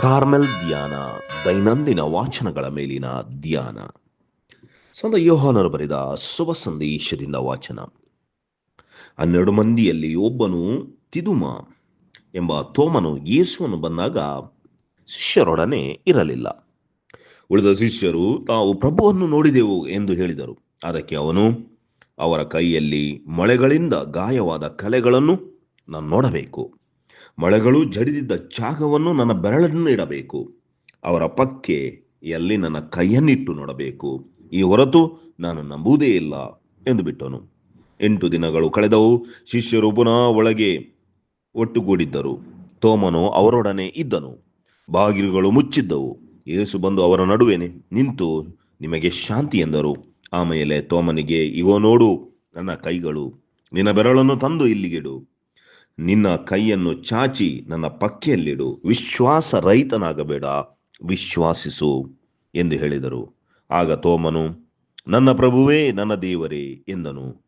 Carmel ಧ್ಯಾನ, ದೈನಂದಿನ ವಾಚನಗಳ ಮೇಲಿನ ಧ್ಯಾನ. ಸಂತ ಯೋಹಾನರು ಬರೆದ ಶುಭ ಸಂದೇಶದಿಂದ ವಾಚನ. ಹನ್ನೆರಡು ಮಂದಿಯಲ್ಲಿ ಒಬ್ಬನು ತಿದುಮ ಎಂಬ ತೋಮನು ಯೇಸುವನ್ನು ಬಂದಾಗ ಶಿಷ್ಯರೊಡನೆ ಇರಲಿಲ್ಲ. ಉಳಿದ ಶಿಷ್ಯರು, ತಾವು ಪ್ರಭುವನ್ನು ನೋಡಿದೆವು ಎಂದು ಹೇಳಿದರು. ಅದಕ್ಕೆ ಅವನು, ಅವರ ಕೈಯಲ್ಲಿ ಮೊಳೆಗಳಿಂದ ಗಾಯವಾದ ಕಲೆಗಳನ್ನು ನಾನು ನೋಡಬೇಕು. ಮೊಳೆಗಳು ಜಡಿದಿದ್ದ ಜಾಗವನ್ನು ನನ್ನ ಬೆರಳನ್ನು ಇಡಬೇಕು. ಅವರ ಪಕ್ಕೆ ಎಲ್ಲಿ ನನ್ನ ಕೈಯನ್ನಿಟ್ಟು ನೋಡಬೇಕು. ಈ ಹೊರತು ನಾನು ನಂಬುವುದೇ ಇಲ್ಲ ಎಂದು ಬಿಟ್ಟನು. ಎಂಟು ದಿನಗಳು ಕಳೆದವು. ಶಿಷ್ಯರು ಪುನಃ ಒಳಗೆ ಒಟ್ಟುಗೂಡಿದ್ದರು. ತೋಮನು ಅವರೊಡನೆ ಇದ್ದನು. ಬಾಗಿಲುಗಳು ಮುಚ್ಚಿದ್ದವು. ಏಸು ಬಂದು ಅವರ ನಡುವೆ ನಿಂತು ನಿಮಗೆ ಶಾಂತಿ ಎಂದರು. ಆಮೇಲೆ ತೋಮನಿಗೆ ಇವೋ ನೋಡು ನನ್ನ ಕೈಗಳು, ನಿನ್ನ ಬೆರಳನ್ನು ತಂದು ಇಲ್ಲಿಗಿಡು ನಿನ್ನ ಕೈಯನ್ನು ಚಾಚಿ ನನ್ನ ಪಕ್ಕೆಯಲ್ಲಿಡು. ವಿಶ್ವಾಸ ರಹಿತನಾಗಬೇಡ ವಿಶ್ವಾಸಿಸು ಎಂದು ಹೇಳಿದರು. ಆಗ ತೋಮನು, ನನ್ನ ಪ್ರಭುವೇ, ನನ್ನ ದೇವರೇ ಎಂದನು.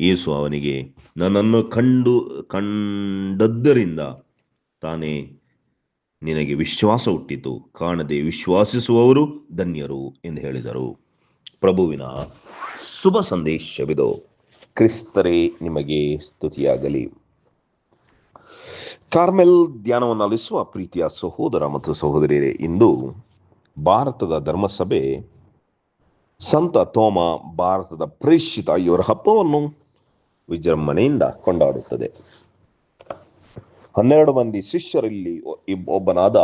ಯೇಸು ಅವನಿಗೆ, ನನ್ನನ್ನು ಕಂಡು, ಕಂಡದ್ದರಿಂದ ತಾನೇ ನಿನಗೆ ವಿಶ್ವಾಸ ಹುಟ್ಟಿತು. ಕಾಣದೆ ವಿಶ್ವಾಸಿಸುವವರು ಧನ್ಯರು ಎಂದು ಹೇಳಿದರು. ಪ್ರಭುವಿನ ಶುಭ ಸಂದೇಶವಿದು. ಕ್ರಿಸ್ತರೇ, ನಿಮಗೆ ಸ್ತುತಿಯಾಗಲಿ. ಕಾರ್ಮೆಲ್ ಧ್ಯಾನವನ್ನು ಅಲಿಸುವ ಪ್ರೀತಿಯ ಸಹೋದರ ಮತ್ತು ಸಹೋದರಿಯರೇ, ಇಂದು ಭಾರತದ ಧರ್ಮಸಭೆ ಸಂತ ತೋಮ ಭಾರತದ ಪ್ರೇಷಿತ ಇವರ ಹಬ್ಬವನ್ನು ವಿಜೃಂಭಣೆಯಿಂದ ಕೊಂಡಾಡುತ್ತದೆ. ಹನ್ನೆರಡು ಮಂದಿ ಶಿಷ್ಯರಲ್ಲಿ ಒಬ್ಬನಾದ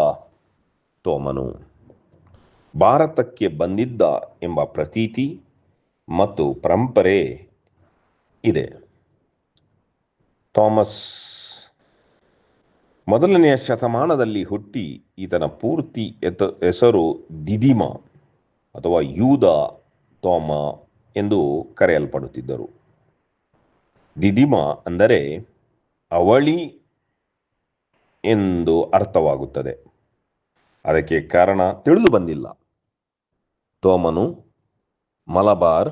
ತೋಮನು ಭಾರತಕ್ಕೆ ಬಂದಿದ್ದ ಎಂಬ ಪ್ರತೀತಿ ಮತ್ತು ಪರಂಪರೆ ಇದೆ. ಥಾಮಸ್ ಮೊದಲನೆಯ ಶತಮಾನದಲ್ಲಿ ಹುಟ್ಟಿ ಈತನ ಪೂರ್ತಿ ಎತ, ಹೆಸರು ದಿದಿಮ ಅಥವಾ ಯೂದ ತೋಮ ಎಂದು ಕರೆಯಲ್ಪಡುತ್ತಿದ್ದರು. ದಿದಿಮ ಅಂದರೆ ಅವಳಿ ಎಂದು ಅರ್ಥವಾಗುತ್ತದೆ. ಅದಕ್ಕೆ ಕಾರಣ ತಿಳಿದು ಬಂದಿಲ್ಲ. ತೋಮನು ಮಲಬಾರ್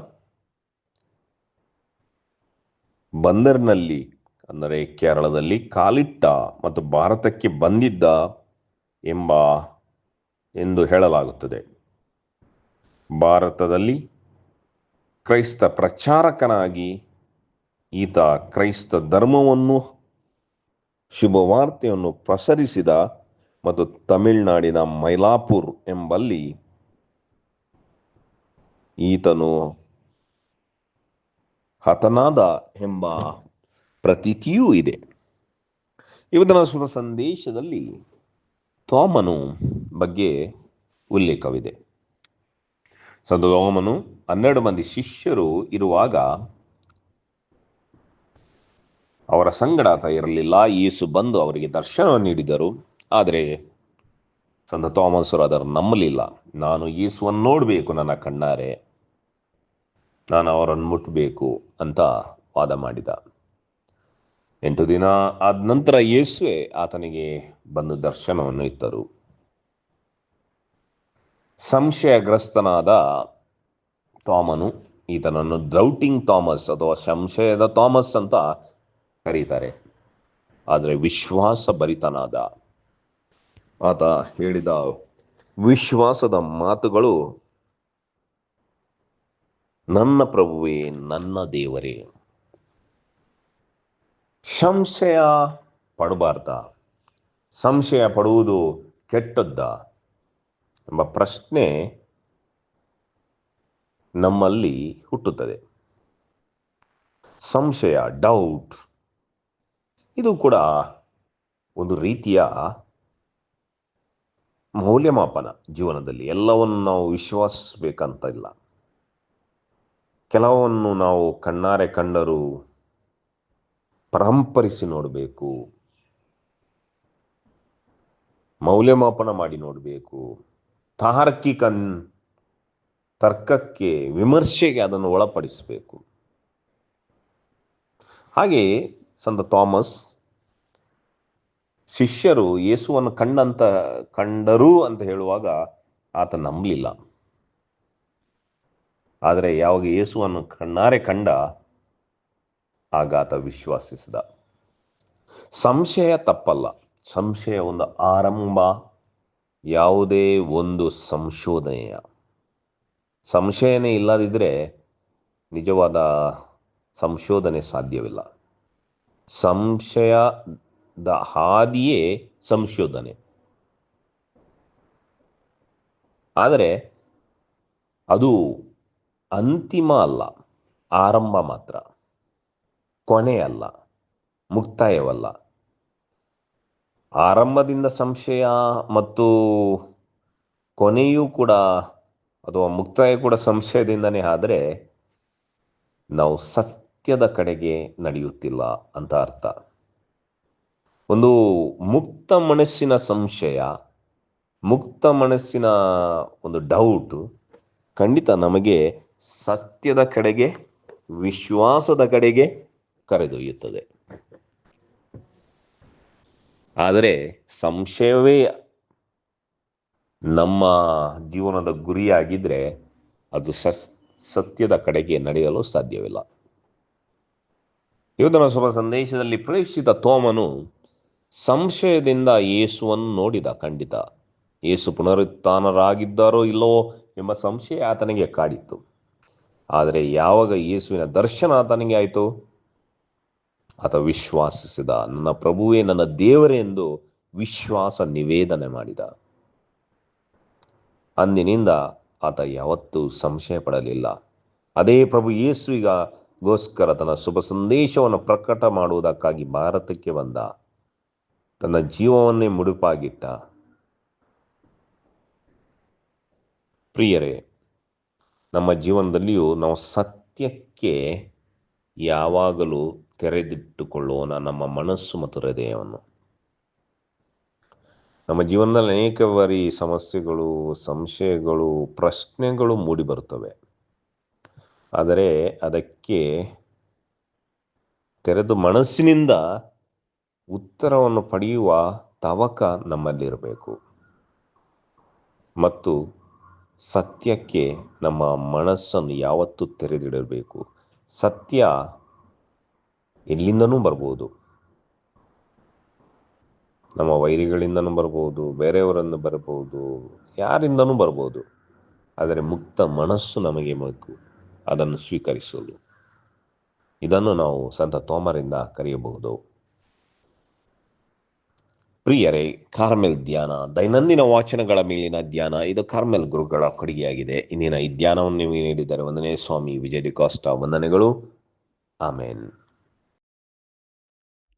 ಬಂದರ್ನಲ್ಲಿ ಅಂದರೆ ಕೇರಳದಲ್ಲಿ ಕಾಲಿಟ್ಟ ಮತ್ತು ಭಾರತಕ್ಕೆ ಬಂದಿದ್ದ ಎಂಬ ಎಂದು ಹೇಳಲಾಗುತ್ತದೆ. ಭಾರತದಲ್ಲಿ ಕ್ರೈಸ್ತ ಪ್ರಚಾರಕನಾಗಿ ಈತ ಕ್ರೈಸ್ತ ಧರ್ಮವನ್ನು, ಶುಭವಾರ್ತೆಯನ್ನು ಪ್ರಸರಿಸಿದ ಮತ್ತು ತಮಿಳುನಾಡಿನ ಮೈಲಾಪುರ್ ಎಂಬಲ್ಲಿ ಈತನು ಹತನಾದ ಎಂಬ ಪ್ರತೀತಿಯೂ ಇದೆ. ಇವತ್ತಿನ ಶುಭ ಸಂದೇಶದಲ್ಲಿ ತೋಮನು ಬಗ್ಗೆ ಉಲ್ಲೇಖವಿದೆ. ಸಂತ ತೋಮನು ಹನ್ನೆರಡು ಮಂದಿ ಶಿಷ್ಯರು ಇರುವಾಗ ಅವರ ಸಂಗಡ ಆತ ಇರಲಿಲ್ಲ. ಯೇಸು ಬಂದು ಅವರಿಗೆ ದರ್ಶನ ನೀಡಿದರು. ಆದರೆ ಸಂತ ತೋಮಸರು ಅದರ ನಂಬಲಿಲ್ಲ. ನಾನು ಯೇಸುವನ್ನು ನೋಡಬೇಕು ನನ್ನ ಕಣ್ಣಾರೆ. ನಾನು ಅವರನ್ನು ಮುಟ್ಟಬೇಕು ಅಂತ ವಾದ ಮಾಡಿದ. ಎಂಟು ದಿನ ಆದ ನಂತರ ಯೇಸುವೆ ಆತನಿಗೆ ಬಂದು ದರ್ಶನವನ್ನು ಇತ್ತರು ಸಂಶಯಗ್ರಸ್ತನಾದ ಥಾಮನು ಈತನನ್ನು ಡೌಟಿಂಗ್ ಥಾಮಸ್ ಅಥವಾ ಸಂಶಯದ ಥಾಮಸ್ ಅಂತ ಕರೀತಾರೆ. ಆದರೆ ವಿಶ್ವಾಸ ಭರಿತನಾದ ಆತ ಹೇಳಿದ ವಿಶ್ವಾಸದ ಮಾತುಗಳು ನನ್ನ ಪ್ರಭುವೇ, ನನ್ನ ದೇವರೇ. ಸಂಶಯ ಪಡಬಾರ್ದ. ಸಂಶಯ ಪಡುವುದು ಕೆಟ್ಟದ್ದ ಎಂಬ ಪ್ರಶ್ನೆ ನಮ್ಮಲ್ಲಿ ಹುಟ್ಟುತ್ತದೆ. ಸಂಶಯ ಡೌಟ್ ಇದು ಕೂಡ ಒಂದು ರೀತಿಯ ಮೌಲ್ಯಮಾಪನ ಜೀವನದಲ್ಲಿ. ಎಲ್ಲವನ್ನು ನಾವು ವಿಶ್ವಾಸಿಸಬೇಕಂತ ಇಲ್ಲ. ಕೆಲವನ್ನು ನಾವು ಕಣ್ಣಾರೆ ಕಂಡರೂ ಪರಂಪರಿಸಿ ನೋಡಬೇಕು. ಮೌಲ್ಯಮಾಪನ ಮಾಡಿ ನೋಡಬೇಕು. ತಾರ್ಕಿಕ ತರ್ಕಕ್ಕೆ ವಿಮರ್ಶೆಗೆ ಅದನ್ನು ಒಳಪಡಿಸಬೇಕು. ಹಾಗೆಯೇ ಸಂತ ಥಾಮಸ್ ಶಿಷ್ಯರು ಯೇಸುವನ್ನು ಕಂಡಂತ, ಕಂಡರು ಅಂತ ಹೇಳುವಾಗ ಆತ ನಂಬಲಿಲ್ಲ. ಆದರೆ ಯಾವಾಗ ಯೇಸುವನ್ನು ಕಣ್ಣಾರೆ ಕಂಡ ಆಗ ಆತ ವಿಶ್ವಾಸಿಸಿದ. ಸಂಶಯ ತಪ್ಪಲ್ಲ. ಸಂಶಯ ಒಂದು ಆರಂಭ, ಯಾವುದೇ ಒಂದು ಸಂಶೋಧನೆಯ. ಸಂಶಯನೇ ಇಲ್ಲದಿದ್ದರೆ ನಿಜವಾದ ಸಂಶೋಧನೆ ಸಾಧ್ಯವಿಲ್ಲ. ಸಂಶಯದ ಹಾದಿಯೇ ಸಂಶೋಧನೆ. ಆದರೆ ಅದು ಅಂತಿಮ ಅಲ್ಲ, ಆರಂಭ ಮಾತ್ರ. ಕೊನೆ ಅಲ್ಲ ಮುಕ್ತಾಯವಲ್ಲ. ಆರಂಭದಿಂದ ಸಂಶಯ ಮತ್ತು ಕೊನೆಯೂ ಕೂಡ, ಅಥವಾ ಮುಕ್ತಾಯ ಕೂಡ ಸಂಶಯದಿಂದನೇ ಆದರೆ, ನಾವು ಸತ್ಯದ ಕಡೆಗೆ ನಡೆಯುತ್ತಿಲ್ಲ ಅಂತ ಅರ್ಥ. ಒಂದು ಮುಕ್ತ ಮನಸ್ಸಿನ ಸಂಶಯ, ಮುಕ್ತ ಮನಸ್ಸಿನ ಒಂದು ಡೌಟ್ ಖಂಡಿತ ನಮಗೆ ಸತ್ಯದ ಕಡೆಗೆ, ವಿಶ್ವಾಸದ ಕಡೆಗೆ ಕರೆದೊಯ್ಯುತ್ತದೆ. ಆದರೆ ಸಂಶಯವೇ ನಮ್ಮ ಜೀವನದ ಗುರಿಯಾಗಿದ್ದರೆ ಅದು ಸತ್ಯದ ಕಡೆಗೆ ನಡೆಯಲು ಸಾಧ್ಯವಿಲ್ಲ. ಯೋಧನ ಶುಭ ಸಂದೇಶದಲ್ಲಿ ಪ್ರವೇಶಿಸಿದ ತೋಮನು ಸಂಶಯದಿಂದ ಯೇಸುವನ್ನು ನೋಡಿದ. ಖಂಡಿತ. ಯೇಸು ಪುನರುತ್ಥಾನರಾಗಿದ್ದಾರೋ ಇಲ್ಲವೋ ಎಂಬ ಸಂಶಯ ಆತನಿಗೆ ಕಾಡಿತ್ತು. ಆದರೆ ಯಾವಾಗ ಯೇಸುವಿನ ದರ್ಶನ ಆತನಿಗೆ ಆಯಿತು? ಆತ ವಿಶ್ವಾಸಿಸಿದ ನನ್ನ ಪ್ರಭುವೇ ನನ್ನ ದೇವರೇ ಎಂದು ವಿಶ್ವಾಸ ನಿವೇದನೆ ಮಾಡಿದ. ಅಂದಿನಿಂದ ಆತ ಯಾವತ್ತೂ ಸಂಶಯ ಪಡಲಿಲ್ಲ ಅದೇ ಪ್ರಭು ಯೇಸುವಿಗ ಗೋಸ್ಕರ ತನ್ನ ಶುಭ ಸಂದೇಶವನ್ನು ಪ್ರಕಟ ಮಾಡುವುದಕ್ಕಾಗಿ ಭಾರತಕ್ಕೆ ಬಂದ. ತನ್ನ ಜೀವವನ್ನೇ ಮುಡುಪಾಗಿಟ್ಟ. ಪ್ರಿಯರೇ, ನಮ್ಮ ಜೀವನದಲ್ಲಿಯೂ ನಾವು ಸತ್ಯಕ್ಕೆ ಯಾವಾಗಲೂ ತೆರೆದಿಟ್ಟುಕೊಳ್ಳೋಣ ನಮ್ಮ ಮನಸ್ಸು ಮತ್ತು ಹೃದಯವನ್ನು. ನಮ್ಮ ಜೀವನದಲ್ಲಿ ಅನೇಕ ಬಾರಿ ಸಮಸ್ಯೆಗಳು, ಸಂಶಯಗಳು, ಪ್ರಶ್ನೆಗಳು ಮೂಡಿ ಬರುತ್ತವೆ. ಆದರೆ ಅದಕ್ಕೆ ತೆರೆದು ಮನಸ್ಸಿನಿಂದ ಉತ್ತರವನ್ನು ಪಡೆಯುವ ತವಕ ನಮ್ಮಲ್ಲಿರಬೇಕು. ಮತ್ತು ಸತ್ಯಕ್ಕೆ ನಮ್ಮ ಮನಸ್ಸನ್ನು ಯಾವತ್ತೂ ತೆರೆದಿಡಬೇಕು. ಸತ್ಯ ಎಲ್ಲಿಂದನೂ ಬರ್ಬೋದು. ನಮ್ಮ ವೈರಿಗಳಿಂದನೂ ಬರ್ಬೋದು, ಬೇರೆಯವರನ್ನು ಬರ್ಬೋದು, ಯಾರಿಂದನೂ ಬರ್ಬೋದು. ಆದರೆ ಮುಕ್ತ ಮನಸ್ಸು ನಮಗೆ ಬೇಕು. ಅದನ್ನು ಸ್ವೀಕರಿಸಲು. ಇದನ್ನು ನಾವು ಸಂತ ತೋಮರಿಂದ ಕರೆಯಬಹುದು. ಪ್ರಿಯರೇ, ಕಾರ್ಮೆಲ್ ಧ್ಯಾನ, ದೈನಂದಿನ ವಾಚನಗಳ ಮೇಲಿನ ಧ್ಯಾನ, ಇದು ಕಾರ್ಮೆಲ್ ಗುರುಗಳ ಕೊಡುಗೆಯಾಗಿದೆ. ಇಂದಿನ ಈ ಧ್ಯಾನವನ್ನು ನೀವು ನೀಡಿದ್ದಾರೆ ಒಂದನೇ ಸ್ವಾಮಿ ವಿಜಯ್ ಡಿಕಾಸ್ಟ ವಂದನೆಗಳು. ಆಮೇನ್.